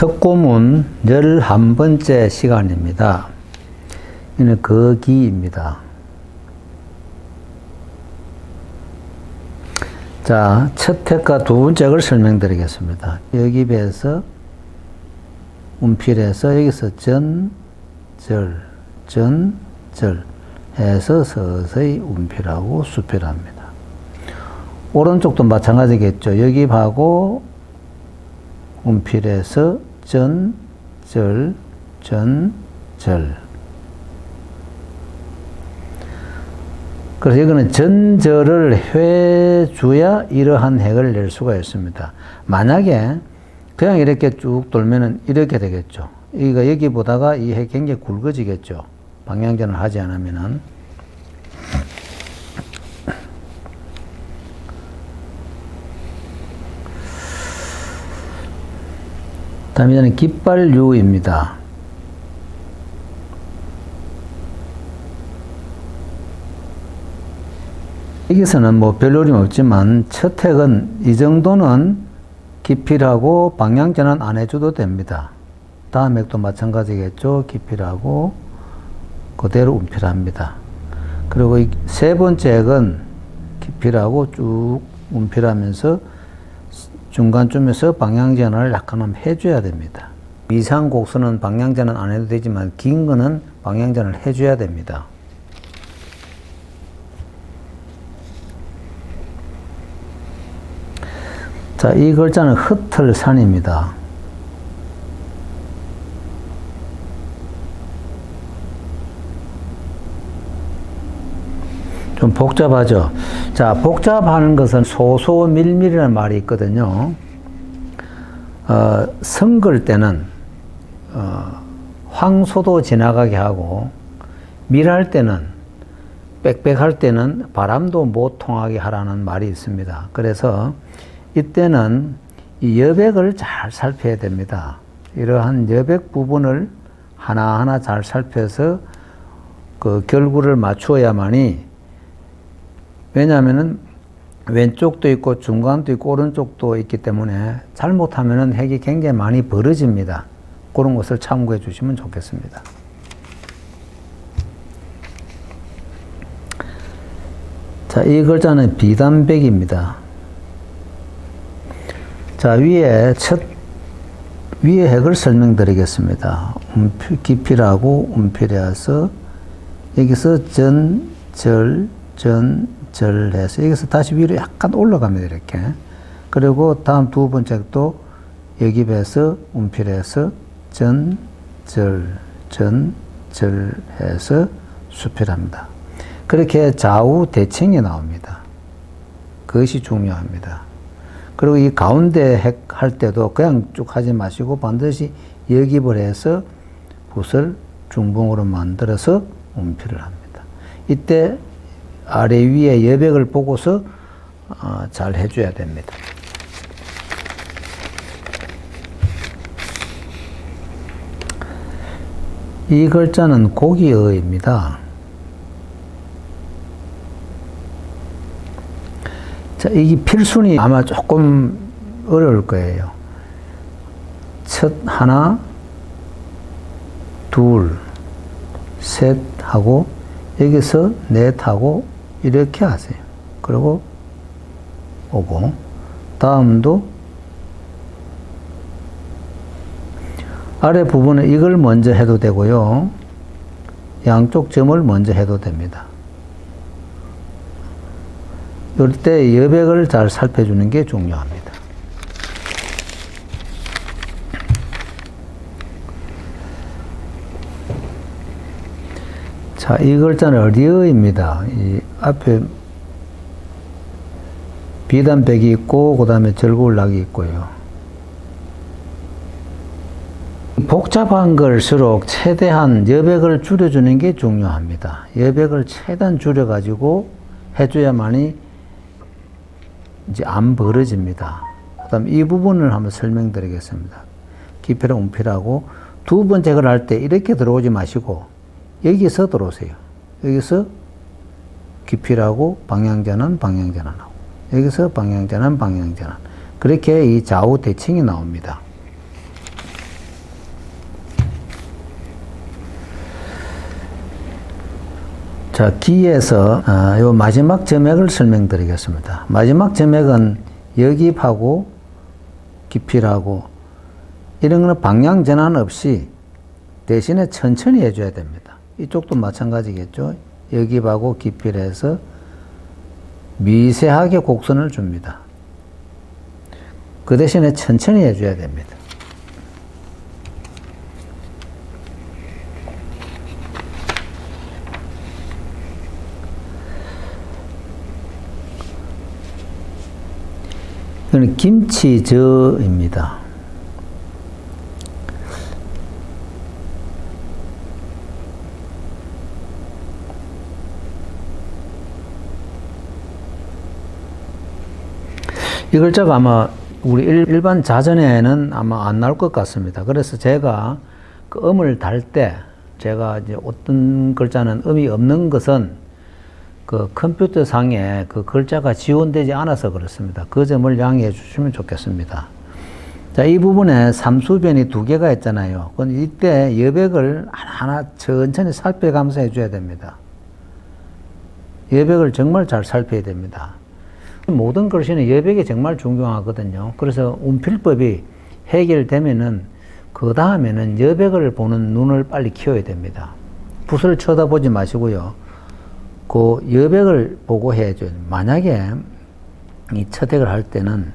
석고문 11번째 시간입니다. 이는 거기입니다. 자, 첫 핵과 두 번째 걸 설명드리겠습니다. 여기 배에서 운필해서 여기서 전, 절, 전, 절 해서 서서히 운필하고 수필합니다. 오른쪽도 마찬가지겠죠. 여기 하고 운필해서 전, 절, 전, 절. 그래서 이거는 전절을 해줘야 이러한 핵을 낼 수가 있습니다. 만약에 그냥 이렇게 쭉 돌면은 이렇게 되겠죠. 이거 여기 보다가 이 핵 굉장히 굵어지겠죠. 방향전을 하지 않으면은. 다음에 저는 깃발유입니다. 여기서는 뭐 별로림 없지만 첫 핵은 이 정도는 기필하고 방향 전환 안 해줘도 됩니다. 다음 핵도 마찬가지겠죠. 기필하고 그대로 운필합니다. 그리고 이세 번째 핵은 기필하고 쭉 운필하면서 중간쯤에서 방향 전환을 약간 해줘야 됩니다. 이상 곡선은 방향 전환 안 해도 되지만 긴 거는 방향 전환을 해줘야 됩니다. 자, 이 글자는 흩틀산입니다. 좀 복잡하죠. 자, 복잡하는 것은 소소밀밀이라는 말이 있거든요. 어, 성글 때는 어, 황소도 지나가게 하고 밀할 때는 빽빽할 때는 바람도 못 통하게 하라는 말이 있습니다. 그래서 이때는 이 여백을 잘 살펴야 됩니다. 이러한 여백 부분을 하나하나 잘 살펴서 그 결구를 맞추어야만이 왜냐하면은 왼쪽도 있고 중간도 있고 오른쪽도 있기 때문에 잘못하면은 핵이 굉장히 많이 벌어집니다. 그런 것을 참고해 주시면 좋겠습니다. 자, 이 글자는 비단백입니다. 자, 위에 첫, 위에 핵을 설명드리겠습니다. 음필, 기필하고 음필해서 여기서 전, 절, 전, 절 해서 여기서 다시 위로 약간 올라갑니다. 이렇게. 그리고 다음 두 번째 또 여기 배서 음필해서 전, 절, 전, 절 해서 수필합니다. 그렇게 좌우 대칭이 나옵니다. 그것이 중요합니다. 그리고 이 가운데 핵 할 때도 그냥 쭉 하지 마시고 반드시 역입을 해서 붓을 중봉으로 만들어서 운필을 합니다. 이때 아래 위에 여백을 보고서 어, 잘 해줘야 됩니다. 이 글자는 고기어입니다. 자, 이게 필순이 아마 조금 어려울 거예요. 첫 하나, 둘, 셋 하고 여기서 넷 하고 이렇게 하세요. 그리고 오고 다음도 아래 부분에 이걸 먼저 해도 되고요. 양쪽 점을 먼저 해도 됩니다. 이럴 때 여백을 잘 살펴주는 게 중요합니다. 자, 이 글자는 어디어입니다. 이 앞에 비단백이 있고, 그 다음에 절구울락이 있고요. 복잡한 걸수록 최대한 여백을 줄여주는 게 중요합니다. 여백을 최대한 줄여가지고 해줘야만이 이제 안 벌어집니다. 그 다음 이 부분을 한번 설명드리겠습니다. 기필하고 운필하고 두 번째 걸 할 때 이렇게 들어오지 마시고 여기서 들어오세요. 여기서 깊이라고 방향전환, 방향전환하고 여기서 방향전환, 방향전환 그렇게 이 좌우 대칭이 나옵니다. 자, 기에서 이 아, 어, 마지막 점액을 설명드리겠습니다. 마지막 점액은 여깁하고 깊이라고 이런 거는 방향 전환 없이 대신에 천천히 해줘야 됩니다. 이쪽도 마찬가지겠죠. 여기하고 깊이를 해서 미세하게 곡선을 줍니다. 그 대신에 천천히 해줘야 됩니다. 이거는 김치저입니다. 이 글자가 아마 우리 일- 일반 자전에는 아마 안 나올 것 같습니다. 그래서 제가 그 음을 달 때 제가 이제 어떤 글자는 음이 없는 것은 그 컴퓨터 상에 그 글자가 지원되지 않아서 그렇습니다. 그 점을 양해해 주시면 좋겠습니다. 자, 이 부분에 삼수변이 두 개가 있잖아요. 그건 이때 여백을 하나하나 천천히 살펴가면서 해줘야 됩니다. 여백을 정말 잘 살펴야 됩니다. 모든 글씨는 여백이 정말 중요하거든요. 그래서 운필법이 해결되면은 그 다음에는 여백을 보는 눈을 빨리 키워야 됩니다. 붓을 쳐다보지 마시고요. 그 여백을 보고 해야죠. 만약에 이 첫획을 할 때는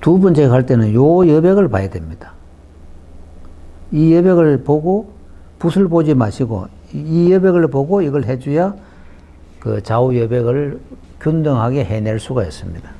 두 번째 할 때는 요 여백을 봐야 됩니다. 이 여백을 보고 붓을 보지 마시고 이 여백을 보고 이걸 해줘야 그 좌우 여백을 균등하게 해낼 수가 있습니다.